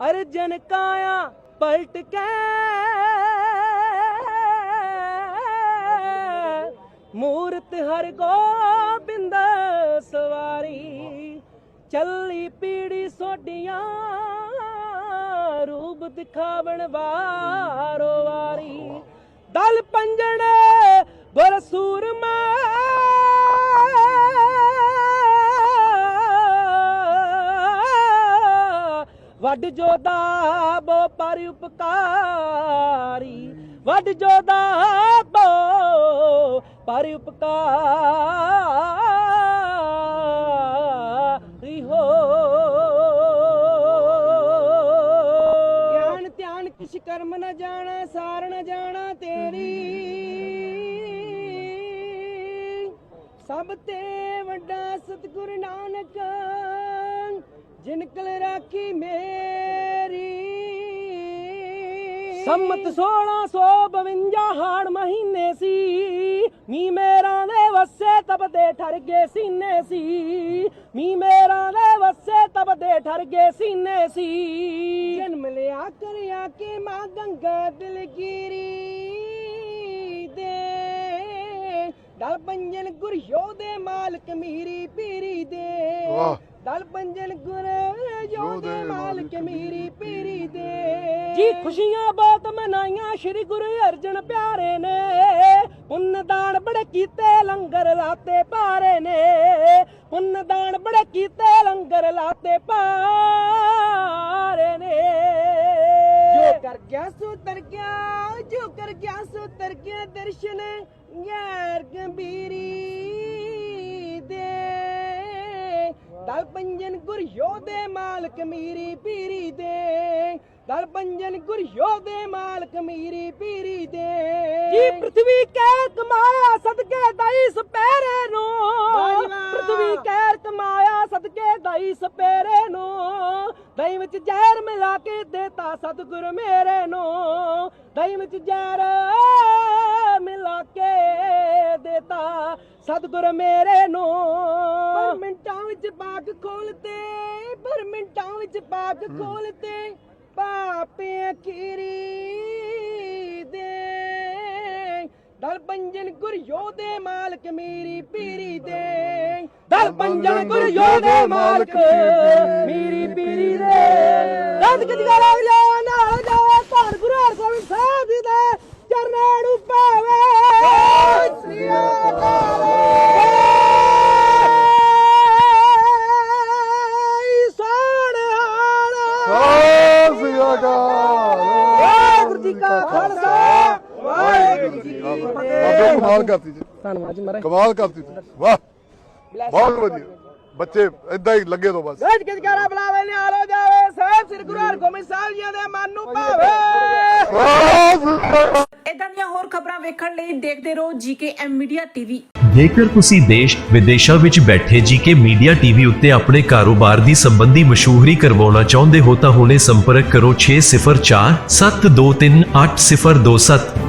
ਅਰਜਨ ਕਾਇਆ ਪਲਟ ਕੇ। ਮੂਰਤ ਹਰ ਗੋਬਿੰਦ ਸਵਾਰੀ, ਚੱਲੀ ਪੀੜੀ ਸੋਡੀਆਂ ਰੂਪ ਦਿਖਾਵਣ ਵਾਰੋ ਵਾਰੀ। ਦਲ ਪੰਜਣ ਬਰ ਸੂਰਮਾ ਵੱਡ ਜੋਦਾ ਬੋ ਪਰ ਉਪਕਾਰੀ, ਵੱਡ ਜੋਦਾ ਬੋ ਪਰ ਉਪਕਾਰੀ ਹੋ। ਗਿਆਨ ਧਿਆਨ ਕਿਛ ਕਰਮ ਨਾ ਜਾਣਾ, ਸਾਰ ਨਾ ਜਾਣਾ ਤੇਰੀ। ਸਭ ਤੇ ਵੱਡਾ ਸਤਿਗੁਰ ਨਾਨਕ ਜਿਨ ਕਲ ਰਾਖੀ ਮੇਰੀ। ਸੰਮਤ 1652 ਹਾੜ ਮਹੀਨੇ ਸੀ। ਮੀ ਮੇਰਾਂ ਦੇ ਵਸੇ ਤਬ ਦੇ ਠਰ ਗਏ ਸੀਨੇ ਸੀ। ਮੀ ਮੇਰਾਂ ਦੇ ਵਸੇ ਤਬ ਦੇ ਠਰ ਗਏ ਸੀਨੇ ਸੀ। ਜਨਮ ਲਿਆ ਕਰਿਆ ਕੇ ਮਾਂ ਗੰਗਾ ਦਿਲਗੀਰੀ ਦੇ। ਦਲ ਪੰਜਨ ਗੁਰ ਯੋਧੇ ਮਾਲਕ ਮੀਰੀ ਪੀਰੀ ਦੇ। ਵਾਹ। ਦਲ ਪੰਜਨ ਗੁਰ ਯੋਧੇ ਮਾਲਕ ਮੀਰੀ ਪੀਰੀ ਦੇ। ਜੀ ਖੁਸ਼ੀਆਂ ਬਹੁਤ ਮਨਾਈਆਂ ਸ਼੍ਰੀ ਗੁਰੂ ਅਰਜਨ ਪਿਆਰੇ ਨੇ। ਪੁੰਨ ਦਾਨ ਬੜੇ ਕੀਤੇ ਲੰਗਰ ਲਾਤੇ ਭਾਰੇ ਨੇ। ਪੁੰਨ ਦਾਨ ਬੜੇ ਕੀਤੇ ਲੰਗਰ ਲਾਤੇ ਭਾਰੇ ਨੇ। ਜੋ ਕਰ ਗਿਆ ਸੋ ਤਰ ਗਿਆ ਜੋ ਕਰ ਗਿਆ ਸੋ ਤਰ ਗਿਆ ਦਰਸ਼ਨ ਯਾਰ ਗੰਭੀਰੀ। ਦਲ ਪੰਜਨ ਗੁਰ ਯੋਧੇ ਮਾਲਕ ਮੀਰੀ ਪੀਰੀ ਦੇ। ਦਲ ਪੰਜਨ ਗੁਰ ਯੋਧੇ ਮਾਲਕ ਮੀਰੀ ਪੀਰੀ ਦੇ। ਜੀ ਪ੍ਰithvi ਕਹਿ ਕਮਾਇਆ ਸਦਕੇ ਦਾਈ ਸਪੇਰੇ ਨੂੰ ਪ੍ਰithvi ਕਹਿ ਕਮਾਇਆ ਸਦਕੇ ਦਾਈ ਸਪੇਰੇ ਨੂੰ ਦਹੀਂ ਵਿੱਚ ਜ਼ਹਿਰ ਮਿਲਾ ਕੇ ਦੇਤਾ ਸਤਿਗੁਰ ਮੇਰੇ ਨੂੰ ਦਹੀਂ ਵਿੱਚ ਜ਼ਹਿਰ ਮਿਲਾ ਕੇ ਦੇਤਾ ਸਤਿਗੁਰ ਮੇਰੇ ਨੂੰ। ਪਰ ਮਿੰਟਾਂ ਵਿੱਚ ਬਾਗ ਖੋਲਤੇ ਪਰ ਮਿੰਟਾਂ ਵਿੱਚ ਬਾਗ ਖੋਲਤੇ ਪਾਪੇ ਅਖੀਰੀ ਦਲ ਪੰਜਨ ਗੁਰ ਯੋਧੇ ਮਾਲਕ ਮੇਰੀ ਪੀਰੀ ਦੇ। ਦਲ ਪੰਜਨ ਗੁਰ ਯੋਧੇ ਮਾਲਕ ਮੇਰੀ ਪੀਰੀ ਦੇ। ਦੰਦ ਕਿਦਗਾ ਲੱਗ ਜਾ ਨਾਲ ਜਾਵੇ ਧੰਨ ਗੁਰੂ ਹਰਗੋਬਿੰਦ ਸਾਹਿਬ ਜੀ ਦੇ ਚਰਨਾਂ ਨੂੰ ਪਾਵੇ। ਸ੍ਰੀ ਅਕਾਲ। ਸ੍ਰੀ ਅਕਾਲ। ਵਾਹਿਗੁਰੂ ਜੀ ਕਾ ਖਾਲਸਾ। ਬਾਬੇ ਕਮਾਲ ਕਰਤੀ ਜੀ। ਧੰਨਵਾਦ ਜੀ ਮਹਾਰਾਜ। ਕਮਾਲ ਕਰਤੀ ਤੂੰ ਵਾਹ। ਬਹੁਤ ਵਧੀਆ। ਬੱਚੇ ਇਦਾਂ ਹੀ ਲੱਗੇ ਤੋਂ ਬਸ। ਗੱਜ ਗੱਜ ਕਰਾ ਬੁਲਾਵੇ ਨਿਹਾਲ ਹੋ ਜਾਵੇ। ਸਾਹਿਬ ਸ੍ਰੀ ਗੁਰੂ ਹਰਗੋਬਿੰਦ ਸਾਹਿਬ ਜੀ ਦੇ ਮਨ ਨੂੰ ਭਾਵੇ। ਇਦਾਂ ਦੀਆਂ ਹੋਰ ਖਬਰਾਂ ਵੇਖਣ ਲਈ ਦੇਖਦੇ ਰਹੋ ਜੀਕੇ ਐਮ ਮੀਡੀਆ ਟੀਵੀ। ਜੇਕਰ ਤੁਸੀਂ ਦੇਸ਼ ਵਿਦੇਸ਼ਾਂ ਵਿੱਚ ਬੈਠੇ ਜੀਕੇ ਮੀਡੀਆ ਟੀਵੀ ਉੱਤੇ ਆਪਣੇ ਕਾਰੋਬਾਰ ਦੀ ਸੰਬੰਧੀ ਮਸ਼ਹੂਰੀ ਕਰਵਾਉਣਾ ਚਾਹੁੰਦੇ ਹੋ ਤਾਂ ਹੁਣੇ ਸੰਪਰਕ ਕਰੋ 604 723 8027